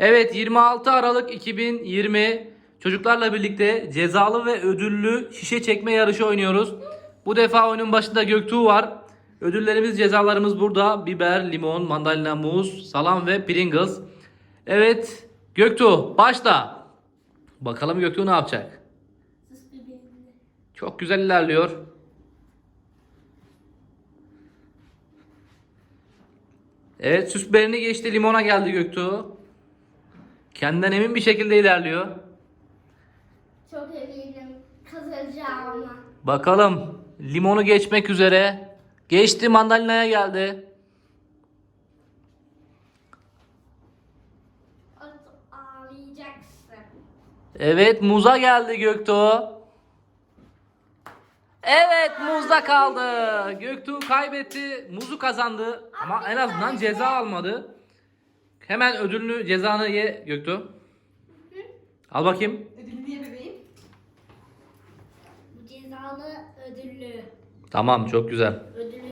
Evet 26 Aralık 2020 çocuklarla birlikte cezalı ve ödüllü şişe çekme yarışı oynuyoruz. Bu defa oyunun başında Göktuğ var. Ödüllerimiz cezalarımız burada. Biber, limon, mandalina, muz, salam ve Pringles. Evet Göktuğ başla. Bakalım Göktuğ ne yapacak? Çok güzel ilerliyor. Evet süs biberini geçti limona geldi Göktuğ. Kendinden emin bir şekilde ilerliyor. Çok eminim kazanacağıma. Bakalım limonu geçmek üzere. Geçti mandalinaya geldi. Ağlayacaksın. Evet muza geldi Göktuğ. Evet muzda kaldı. Göktuğ kaybetti. Muzu kazandı. Ama en azından ceza almadı. Hemen ödülünü cezanı ye Göktuğ. Al bakayım. Ödülünü ye bebeğim. Bu cezalı ödüllü. Tamam çok güzel.